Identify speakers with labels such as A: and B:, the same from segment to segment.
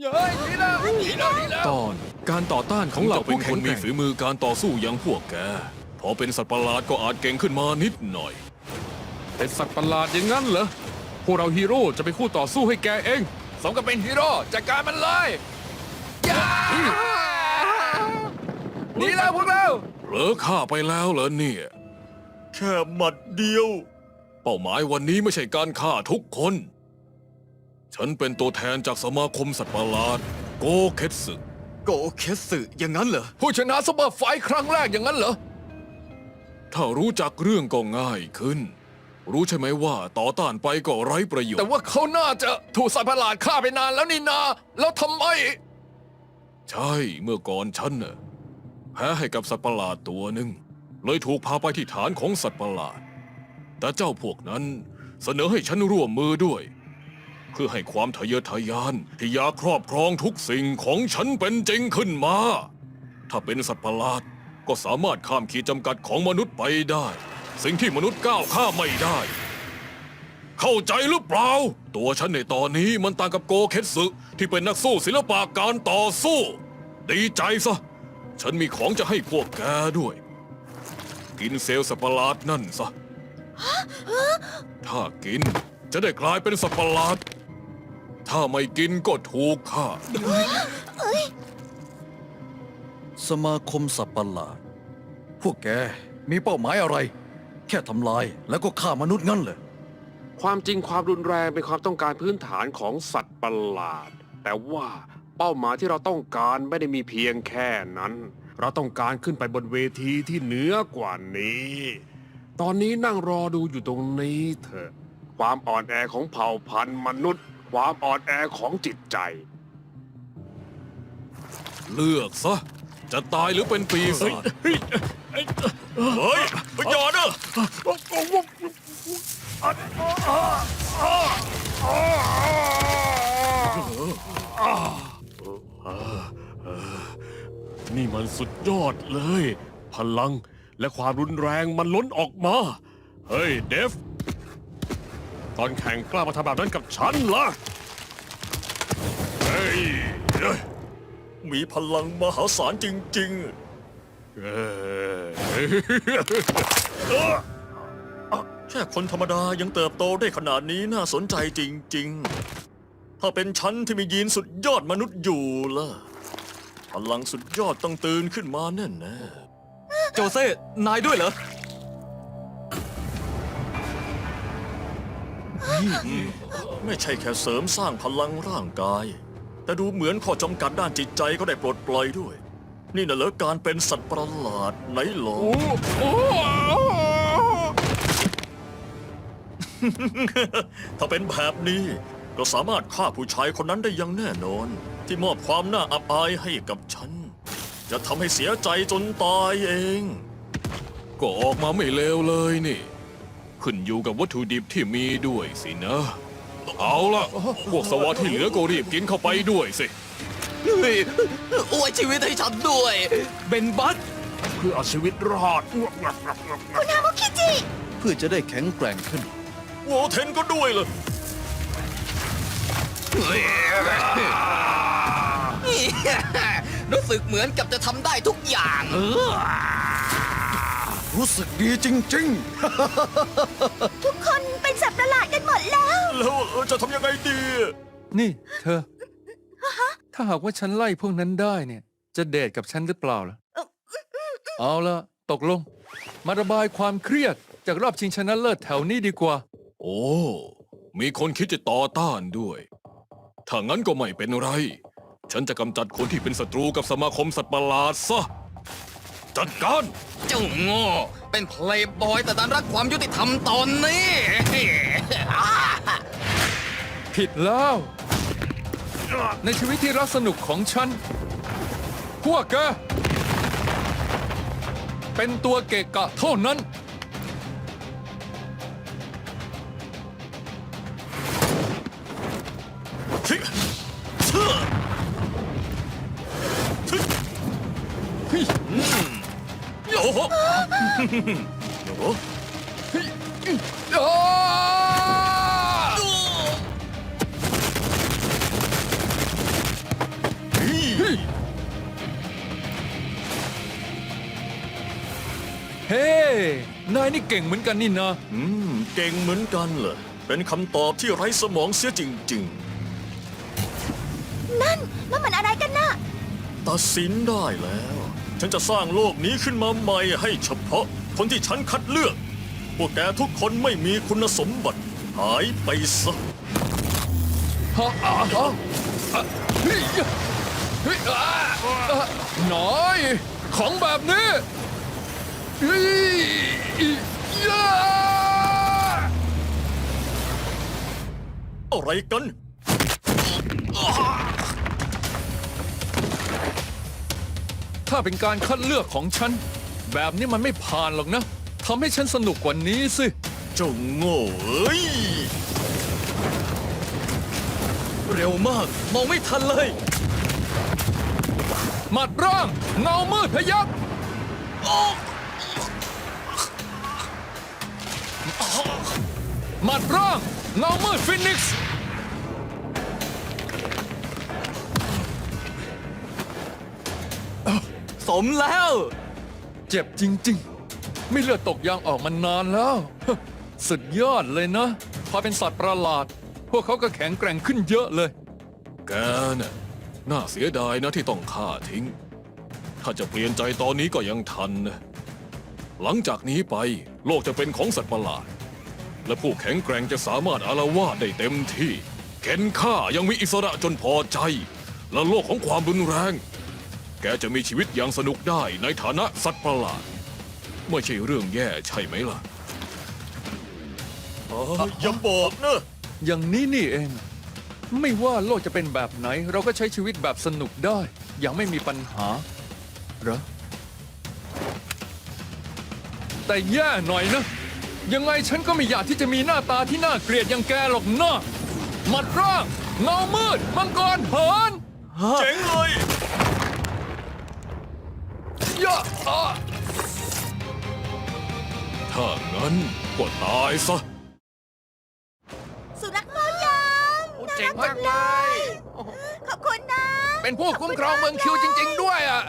A: เย้ยดีแล้วดีแล้วดีแล้ว
B: ตอนการต่อต้านของเหล่า
C: ถึงจะเป็
B: ผู้
C: นค
B: แข็ง
C: น
B: แก
C: มี
B: ร่ง
C: ฝีมือการต่อสู้อย่างพวกแก พอเป็นสัตว์ประหลาดก็อาจเก่งขึ้นมานิดหน่อย
A: เป็นสัตว์ประหลาดอย่างนั้นเหรอ พวกเราฮีโร่จะไปคู่ต่อสู้ให้แกเอง สมกับเป็นฮีโร่จัดการมันเลยย่าหนีแล้วพวกเรา
C: เหลือข้าไปแล้วเหรอเนี่ย
D: แค่หมัดเดียว
C: เป้าหมายวันนี้ไม่ใช่การฆ่าทุกคน ฉันเป็นตัวแทนจากสมาคมสัตว์ประหลาด โกเคสสึ
D: โกเคสึอย่างนั้นเหรอ
A: ผู้ชนะซุปเปอร์ไฟท์ครั้งแรกอย่างนั้นเหรอ
C: ถ้ารู้จักเรื่องก็ง่ายขึ้น รู้ใช่ไหมว่าต่อต้านไปก็ไร้ประโยช
A: แต่
C: น์
A: ว่าเขาน่าจะถูกสัตว์ประหลาดฆ่าไปนานแล้วนี่นา แล้วทำไม
C: ใช่เมื่อก่อนฉันน่ะแพ้ให้กับสัตว์ประหลาดตัวหนึ่งเลยถูกพาไปที่ฐานของสัตว์ประหลาด แต่เจ้าพวกนั้นเสนอให้ฉันร่วมมือด้วย เพื่อให้ความทะเยอทะยานที่อยากครอบครองทุกสิ่งของฉันเป็นจริงขึ้นมา ถ้าเป็นสัตว์ประหลาดก็สามารถข้ามขีดจำกัดของมนุษย์ไปได้ สิ่งที่มนุษย์ก้าวข้ามไม่ได้ เข้าใจหรือเปล่า ตัวฉันในตอนนี้มันต่างกับโกเคสสึที่เป็นนักสู้ศิลปะการต่อสู้ ดีใจซะ ฉันมีของจะให้พวกแกด้วย กินเซลล์สัตว์ประหลาดนั่นซะ ถ้ากินจะได้กลายเป็นสัตว์ประหลาด ถ้าไม่กินก็ถูกฆ่า
D: สมาคมสัตว์ประหลาด พวกแกมีเป้าหมายอะไร แค่ทำลายแล้วก็ฆ่ามนุษย์งั้นเหรอ
E: ความจริงความรุนแรงเป็นความต้องการพื้นฐานของสัตว์ประหลาด แต่ว่าเป้าหมายที่เราต้องการไม่ได้มีเพียงแค่นั้น เราต้องการขึ้นไปบนเวทีที่เหนือกว่านี้ ตอนนี้นั่งรอดูอยู่ตรงนี้เถอะ ความอ่อนแอของเผ่าพันธุ์มนุษย์ ความอ่อนแอของจิตใจ
C: เลือกซะ จะตายหรือเป็นปีศาจ
D: เฮ้ยอย่าเนอะ
E: นี่มันสุดยอดเลย พลังและความรุนแรงมันล้นออกมา เฮ้ย เดฟ ตอนแข่งกล้ามาทำแบบนั้นกับฉันเหรอเฮ้ยเอ้ย
D: มีพลังมหาศาลจริง
E: เอ้ย
D: ๆแค่คนธรรมดายังเติบโตได้ขนาดนี้น่าสนใจจริง ๆ ถ้าเป็นฉันที่มียีนสุดยอดมนุษย์อยู่ล่ะ พลังสุดยอดต้องตื่นขึ้นมาแน่แน่ๆโจเซ่ นายด้วยเหรอ ไม่ใช่แค่เสริมสร้างพลังร่างกาย แต่ดูเหมือนข้อจำกัดด้านจิตใจก็ได้ปลดปล่อยด้วย นี่น่ะเหรอการเป็นสัตว์ประหลาดไหนหรอ
A: โอ้
D: ถ้าเป็นแบบนี้ก็สามารถฆ่าผู้ชายคนนั้นได้อย่างแน่นอน ที่มอบความน่าอับอายให้กับฉัน จะทำให้เสียใจจนตายเอง
C: ก็ออกมาไม่เลวเลยนี่ ขึ้นอยู่กับวัตถุดิบที่มีด้วยสินะ เอาละพวกสวะที่เหลือก็รีบกินเข้าไปด้วยสิ
F: เฮ้ยอวยชีวิตให้ฉันด้วย เบนบัต
E: เพื่อเอาชีวิตรอด
D: เพื่อจะได้แข็งแกร่งขึ้น โวเทนก็ด้วยเลย
F: รู้สึกเหมือนกับจะทำได้ทุกอย่าง
D: รู้สึกดีจริง
G: ทุกคนเป็นสัตว์ประหลาดกันหมดแล้ว
D: ๆแล้วเออจะทำยังไงดี
B: นี่ เธอ ถ้าหากว่าฉันไล่พวกนั้นได้เนี่ย จะเดทกับฉันหรือเปล่าล่ะ เอาละตกลง มาระบายความเครียดจากรอบชิงชนะเลิศแถวนี้ดีกว่า
C: โอ้ มีคนคิดจะต่อต้านด้วย ถ้างั้นก็ไม่เป็นไร ฉันจะกำจัดคนที่เป็นศัตรูกับสมาคมสัตว์ประหลาดซะ จัดการ
F: เจ้าโง่ เป็นเพลย์บอยแต่ดันรักความยุติธรรมตอนนี้
B: ผิดแล้ว ในชีวิตที่รักสนุกของฉัน พวกแกเป็นตัวเกะกะเท่านั้น
D: โอ้โหโอ้
A: โหโอ้เฮ้
B: นายนี่เก่งเหมือนกันนี่นะ
D: อืมเก่งเหมือนกันเหรอเป็นคำตอบที่ไร้สมองเสียจริง
G: นั่น แล้วมันอะไรกันน่ะ
D: ตัดสินได้แล้ว ฉันจะสร้างโลกนี้ขึ้นมาใหม่ให้เฉพาะคนที่ฉันคัดเลือก พวกแกทุกคนไม่มีคุณสมบัติ หายไปซะ
B: ฮะอ่าฮะอะเฮ้ยเฮ้ยอ่าอะน้อย ของแบบนี้เฮ้ยย่า
D: อะไรกัน
B: ถ้าเป็นการคัดเลือกของฉัน แบบนี้มันไม่ผ่านหรอกนะทำให้ฉันสนุกกว่านี้สิ
D: เจ้าโง่เอ้ย
F: เร็วมาก มองไม่ทันเลย
B: หมัดร่างเงามืดพยักหมัดร่างเงามืดฟินิกซ์
F: สมแล้ว
B: เจ็บจริง ๆ ไม่เลือดตกยางออกมานานแล้ว สุดยอดเลยนะ พอเป็นสัตว์ประหลาด พวกเขาก็แข็งแกร่งขึ้นเยอะเลย
C: แกน่ะน่าเสียดายนะที่ต้องฆ่าทิ้ง ถ้าจะเปลี่ยนใจตอนนี้ก็ยังทันนะหลังจากนี้ไปโลกจะเป็นของสัตว์ประหลาด และผู้แข็งแกร่งจะสามารถอารวาสได้เต็มที่ เข็นฆ่ายังมีอิสระจนพอใจ และโลกของความรุนแรง แกจะมีชีวิตอย่างสนุกได้ในฐานะสัตว์ประหลาด ไม่ใช่เรื่องแย่ใช่ไหมล่ะ
D: อย่าบอกนะ
B: อย่างนี้นี่เอง ไม่ว่าโลกจะเป็นแบบไหน เราก็ใช้ชีวิตแบบสนุกได้ อย่างไม่มีปัญหาเหรอแต่แย่หน่อยนะ ยังไงฉันก็ไม่อยากที่จะมีหน้าตาที่น่าเกลียดอย่างแกหรอกนะหมัดร่างเงามืดมังกรเหิน
D: เจ๋งเลย
B: ยะอะ
C: ถ้างั้นก็ตายซะ
G: สุนัขเมายามน่ารักจังเลย ขอบคุณนะ
B: เป็นผู้คุ้มครองเมืองคิวจริง ๆ ด้วยอะ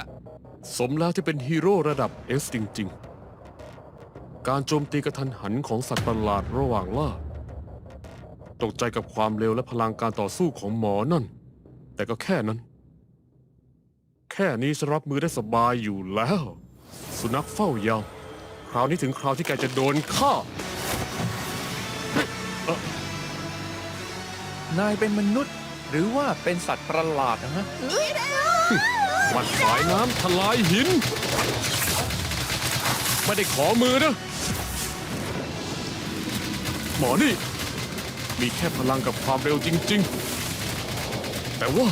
E: สมแล้วที่เป็นฮีโร่ระดับเอสจริง ๆ การโจมตีกระทันหันของสัตว์ประหลาดระหว่างล่า ตกใจกับความเร็วและพลังการต่อสู้ของหมอนั่น แต่ก็แค่นั้น ค่นี้ฉันรับมือได้สบายอยู่แล้ว สุนัขเฝ้ายามคราวนี้ถึงคราวที่แกจะโดนฆ่า
B: นายเป็นมนุษย์ หรือว่าเป็นสัตว์ประหลาดนะฮะ
E: มันสายน้ำทลายหิน ไม่ได้ขอมือนะ หมอนี่ มีแค่พลังกับความเร็วจริง ๆ แต่ว่า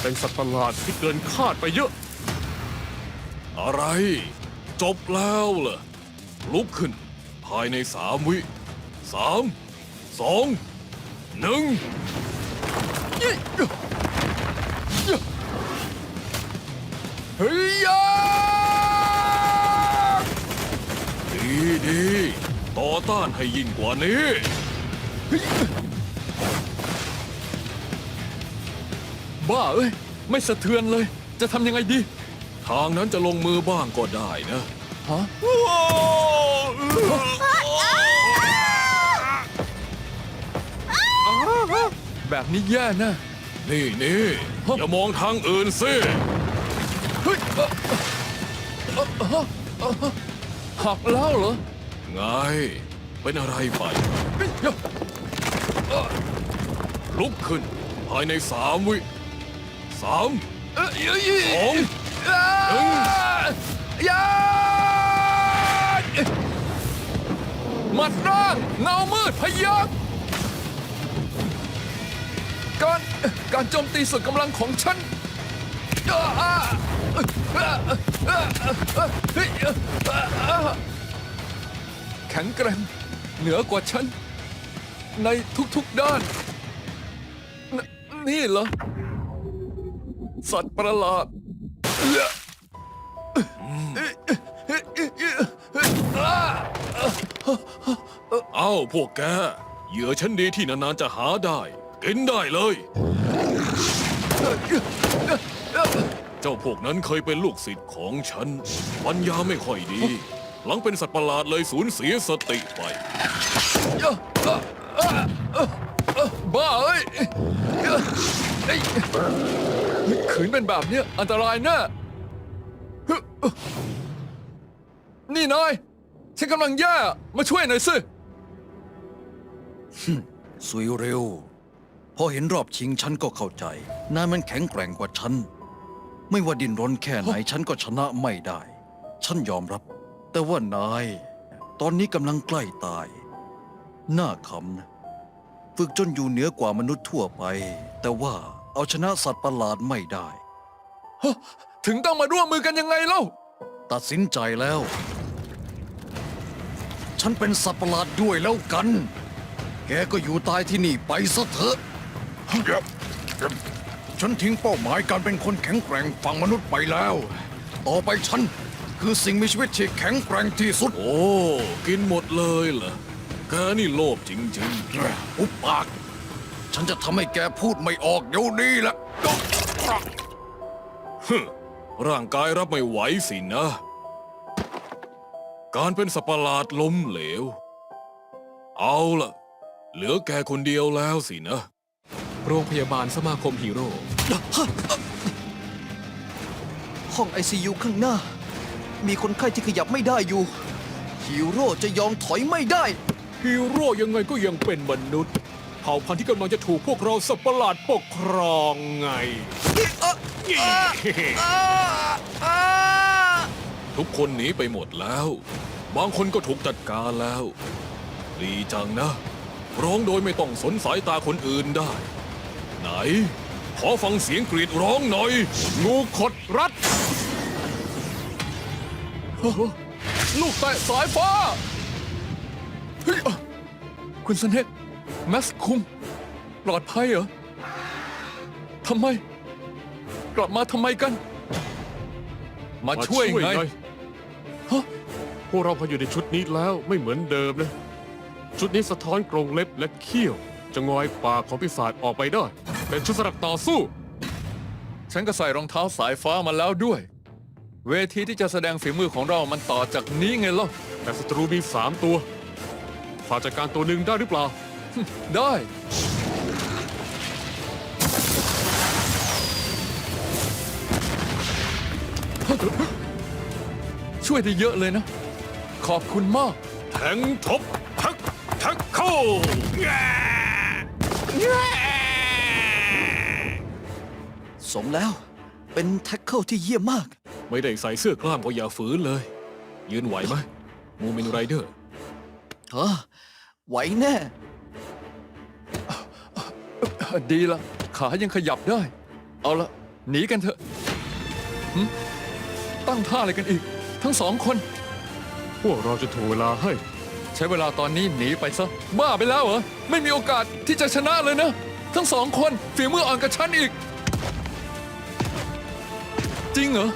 E: เป็นสัตว์ประหลาดที่เกินคาดไปเยอะ
C: อะไร จบแล้วเหรอลุกขึ้น ภายในสามวิสามสองหนึ่ง
B: เฮ้ยย
C: ดีดีต่อต้านให้ยิ่งกว่านี้
B: บ้าเอ้ย ไม่สะเทือนเลย จะทำยังไงดี
C: ทางนั้นจะลงมือบ้างก็ได้นะ
B: ฮะแบบนี้แย่นะ
C: นี่นี่อย่ามองทางอื่นสิ
B: เฮ้ยเอ่อเอ่อเอ่อเอ่อหักแล้วเหรอ
C: ไง เป็นอะไรไป
B: เฮ้ยยะ
C: ลุกขึ้นภายในสามวิ สาม
B: เอ้ยเอ้ย
C: สอง
B: อ่า
C: หนึ่ง
B: ยาหมัดร่างเงามืดพยักการการโจมตีสุดกำลังของฉันอ่าอ่าอ่าอ่าอ่าเฮ้ยอ่าอ่าแข็งแกร่งเหนือกว่าฉัน ในทุกๆด้านนนี่เหรอ สัตว์ประหลาด
C: เอ้าพวกแก เหยื่อชั้นดีที่นานๆจะหาได้ กินได้เลย เจ้าพวกนั้นเคยเป็นลูกศิษย์ของฉัน ปัญญาไม่ค่อยดี หลังเป็นสัตว์ประหลาดเลยสูญเสียสติไป
B: บ้าเอ้ย เอ้ยขืนเป็นแบบเนี้ยอันตรายแน่นี่นายฉันกำลังแย่มาช่วยหน่อยสิ
H: สุยเร็ว พอเห็นรอบชิงฉันก็เข้าใจ นายมันแข็งแกร่งกว่าฉัน ไม่ว่าดินรนแค่ไหนฉันก็ชนะไม่ได้ ฉันยอมรับ แต่ว่านาย ตอนนี้กำลังใกล้ตายน่าขำนะ ฝึกจนอยู่เหนือกว่ามนุษย์ทั่วไป แต่ว่า เอาชนะสัตว์ประหลาดไม่ได้
B: ถึงต้องมาร่วมมือกันยังไงเล่า
H: ตัดสินใจแล้ว ฉันเป็นสัตว์ประหลาดด้วยแล้วกัน แกก็อยู่ตายที่นี่ไปซะเถอะ ฉันทิ้งเป้าหมายการเป็นคนแข็งแกร่งฝั่งมนุษย์ไปแล้ว ต่อไปฉันคือสิ่งมีชีวิตที่แข็งแกร่งที่สุด
C: โอ้ กินหมดเลยเหรอแกนี่โลภจริง
H: อุปปาก ฉันจะทำให้แกพูดไม่ออกเดี๋ยวนี้แหละ
C: ๆร่างกายรับไม่ไหวสินะ การเป็นสัตว์ประหลาดล้มเหลว เอาล่ะ เหลือแกคนเดียวแล้วสินะ
A: โรงพยาบาลสมาคมฮีโร่
H: ห้องไอซียูข้างหน้า มีคนไข้ที่ขยับไม่ได้อยู่ ฮีโร่จะยอมถอยไม่ได้
A: ฮีโร่ยังไงก็ยังเป็นมนุษย์เผ่าพันธุ์ที่กำลังจะถูกพวกเราสัตว์ประหลาดปกครองไง
C: ทุกคนหนีไปหมดแล้ว บางคนก็ถูกจัดการแล้ว ดีจังนะ ร้องโดยไม่ต้องสนสายตาคนอื่นได้ ไหน ขอฟังเสียงกรีดร้องหน่อย
A: งูขดรัด
B: ลูกแตะสายฟ้าเฮ้ยคุณสเนก แมสคุงปลอดภัยเหรอทำไม กลับมาทำไมกัน มาช่วยไงฮะ
E: พวกเราพออยู่ในชุดนี้แล้วไม่เหมือนเดิมนะ ชุดนี้สะท้อนกรงเล็บและเขี้ยว จะงอยปากของปีศาจออกไปได้ เป็นชุดสำหรับต่อสู้
B: ฉันก็ใส่รองเท้าสายฟ้ามาแล้วด้วย เวทีที่จะแสดงฝีมือของเรามันต่อจากนี้ไงล่ะ
E: แต่ศัตรูมีสามตัวฝ่าจัดการตัวหนึ่งได้หรือเปล่า
B: ได้ ช่วยได้เยอะเลยนะ ขอบคุณมาก
C: แทงทบทักทักเข้า
H: สมแล้ว เป็นแท็กเกิลที่เยี่ยมมาก
C: ไม่ได้ใส่เสื้อกล้ามก็อย่าฝืนเลย ยืนไหวไหมมูเมนไรเดอร์
H: เฮ้อไหวแน่
B: ดีละขายังขยับได้ เอาละหนีกันเถอะหึตั้งท่าอะไรกันอีก ทั้งสองคน
E: พวกเราจะถ่วงเวลาให้
B: ใช้เวลาตอนนี้หนีไปซะ บ้าไปแล้วเหรอ ไม่มีโอกาสที่จะชนะเลยนะ ทั้งสองคนฝีมืออ่อนกับฉันอีก จริงเหรอ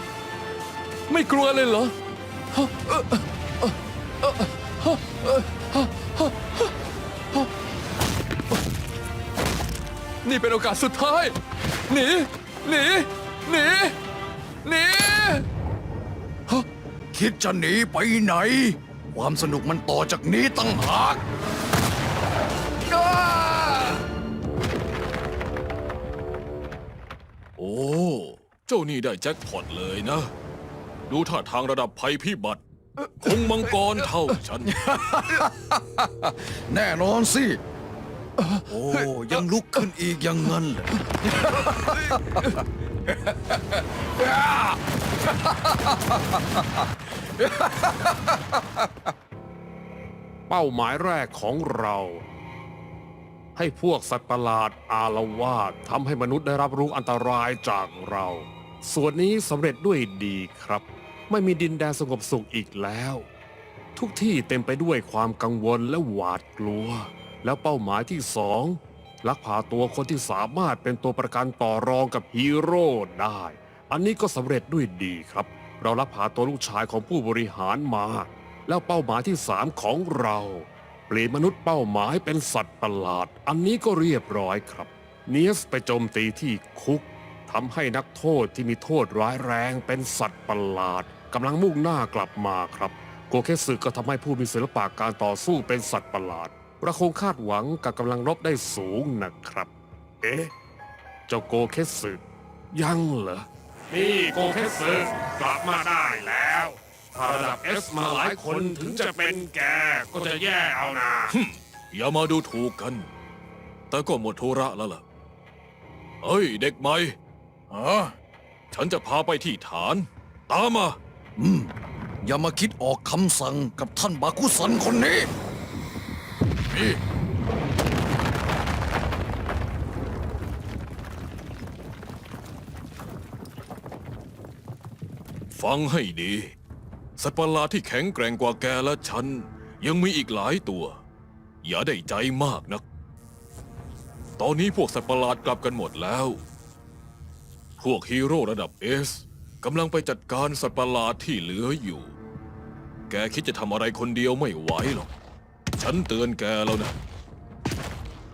B: ไม่กลัวเลยเหรอฮะเอ่อเอ่อเอ่ นี่เป็นโอกาสสุดท้าย หนี หนี หนี หนีฮะ
H: คิดจะหนีไปไหน ความสนุกมันต่อจากนี้ตั้งหาก
C: โอ้ เจ้านี่ได้แจ็คพอตเลยนะ ดูท่าทางระดับภัยพิบัติคงมังกรเท่าฉัน
H: แน่นอนสิ โอ้ยังลุกขึ้นอีกอย่างนั้นเหรอ
E: เป้าหมายแรกของเรา ให้พวกสัตว์ประหลาดอาละวาดทำให้มนุษย์ได้รับรู้อันตรายจากเรา ส่วนนี้สำเร็จด้วยดีครับ ไม่มีดินแดนสงบสุขอีกแล้ว ทุกที่เต็มไปด้วยความกังวลและหวาดกลัว แล้วเป้าหมายที่สองลักพาตัวคนที่สามารถเป็นตัวประกันต่อรองกับฮีโร่ได้ อันนี้ก็สำเร็จด้วยดีครับ เราลักพาตัวลูกชายของผู้บริหารมา แล้วเป้าหมายที่สามของเราเปลี่ยนมนุษย์เป้าหมายเป็นสัตว์ประหลาด อันนี้ก็เรียบร้อยครับ เนียสไปโจมตีที่คุกทำให้นักโทษที่มีโทษร้ายแรงเป็นสัตว์ประหลาดกำลังมุ่งหน้ากลับมาครับ โกเคสึก็ทำให้ผู้มีศิลปะการต่อสู้เป็นสัตว์ประหลาด เราคงคาดหวังกับกำลังรบได้สูงนะครับ เอ๊ะ เจ้าโกเคสึยังเหรอ นี่โกเคสึกลับมาได้แล้วถ้าระดับเอสมาหลายคนถึงจะเป็นแกก็จะแย่เอานะ
C: อย่ามาดูถูกกัน แต่ก็หมดธุระแล้วล่ะ เฮ้ย เด็กใหม่
H: อ๋อ
C: ฉันจะพาไปที่ฐาน ตามมา
H: อืมอย่ามาคิดออกคำสั่งกับท่านบาคุสันคนนี้
C: ฟังให้ดี สัตว์ประหลาดที่แข็งแกร่งกว่าแกและฉัน ยังมีอีกหลายตัว อย่าได้ใจมากนัก ตอนนี้พวกสัตว์ประหลาดกลับกันหมดแล้ว พวกฮีโร่ระดับเอสกำลังไปจัดการสัตว์ประหลาดที่เหลืออยู่ แกคิดจะทำอะไรคนเดียวไม่ไหวหรอก ฉันเตือนแกแล้วนะ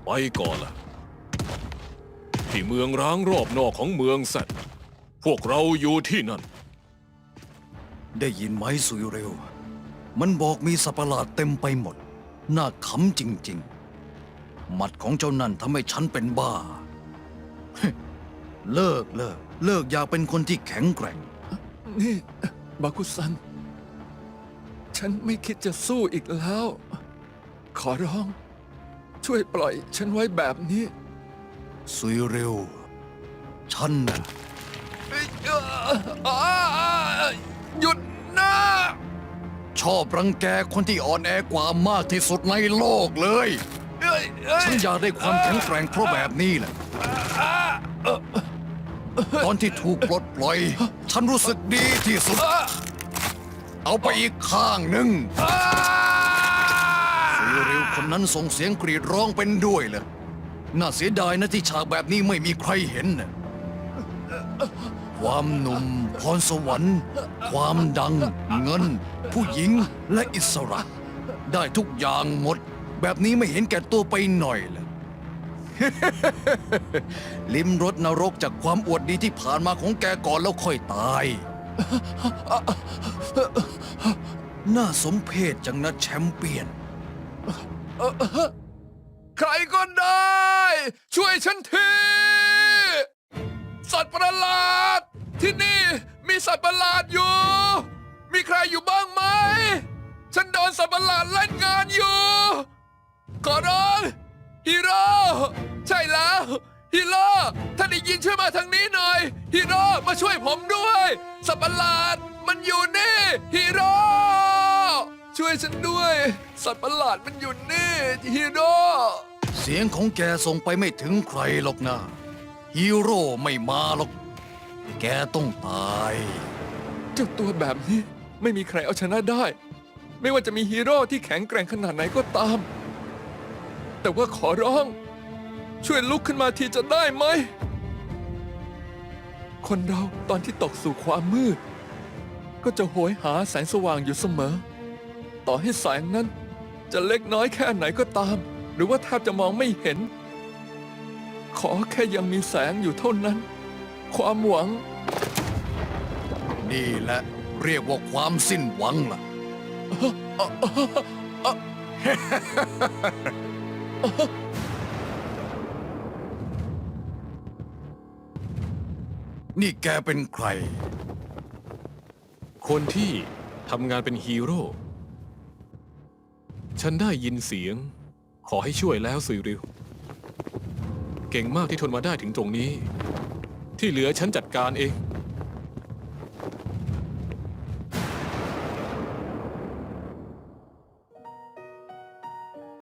C: ไปก่อนล่ะที่เมืองร้างรอบนอกของเมืองแซดพวกเราอยู่ที่นั่น
H: ได้ยินไหมสุยเร็ว มันบอกมีสัตว์ประหลาดเต็มไปหมด น่าขำจริง ๆ หมัดของเจ้านั่นทำให้ฉันเป็นบ้า เลิกเลิกเลิกอยากเป็นคนที่แข็งแกร่ง
B: นี่ บาคุซัน ฉันไม่คิดจะสู้อีกแล้ว ขอร้อง ช่วยปล่อยฉันไว้แบบนี้
H: สุยเร็ว ฉันน่ะ
B: เอ้ยเอ่ออ่าหยุดนะ
H: ชอบรังแกคนที่อ่อนแอกว่ามากที่สุดในโลกเลย
B: เอ้ยเอ้ย
H: ฉันอยากได้ความแข็งแกร่งเพราะแบบนี้แหละ ตอนที่ถูกปลดปล่อย ฉันรู้สึกดีที่สุด เอาไปอีกข้างหนึ่งสุยเร็วคนนั้นส่งเสียงกรีดร้องเป็นด้วยเลยน่าเสียดายนะที่ฉากแบบนี้ไม่มีใครเห็นน่ะความหนุ่มพรสวรรค์ ความดัง เงิน ผู้หญิงและอิสระ ได้ทุกอย่างหมด แบบนี้ไม่เห็นแก่ตัวไปหน่อยเลย ลิมรสนรกจากความอวดดีที่ผ่านมาของแกก่อนแล้วค่อยตาย น่าสมเพชจังนะแชมเปี้ยน
B: ใครก็ได้ ช่วยฉันทีสัตว์ประหลาด ที่นี่มีสัตว์ประหลาดอยู่ มีใครอยู่บ้างไหม ฉันโดนสัตว์ประหลาดเล่นงานอยู่ ขอร้องฮีโร่ใช่แล้วฮีโร่ถ้านได้ยินช่วยมาทางนี้หน่อยฮีโร่มาช่วยผมด้วย สัตว์ประหลาดมันอยู่นี่ฮีโร่ ช่วยฉันด้วย สัตว์ประหลาดมันอยู่นี่ฮีโร่
H: เสียงของแกส่งไปไม่ถึงใครหรอกนะฮีโร่ไม่มาหรอก แกต้องตาย
B: เจ้าตัวแบบนี้ไม่มีใครเอาชนะได้ ไม่ว่าจะมีฮีโร่ที่แข็งแกร่งขนาดไหนก็ตาม แต่ว่าขอร้อง ช่วยลุกขึ้นมาทีจะได้ไหม คนเราตอนที่ตกสู่ความมืด ก็จะโหยหาแสงสว่างอยู่เสมอ ต่อให้แสงนั้น จะเล็กน้อยแค่ไหนก็ตาม หรือว่าแทบจะมองไม่เห็น ขอแค่ยังมีแสงอยู่เท่านั้น ความหวัง
H: นี่แหละเรียกว่าความสิ้นหวังล่ะ นี่แกเป็นใคร
C: คนที่ทำงานเป็นฮีโร่ ฉันได้ยินเสียง ขอให้ช่วยแล้วสุยริว เก่งมากที่ทนมาได้ถึงตรงนี้ ที่เหลือฉันจัดการเอง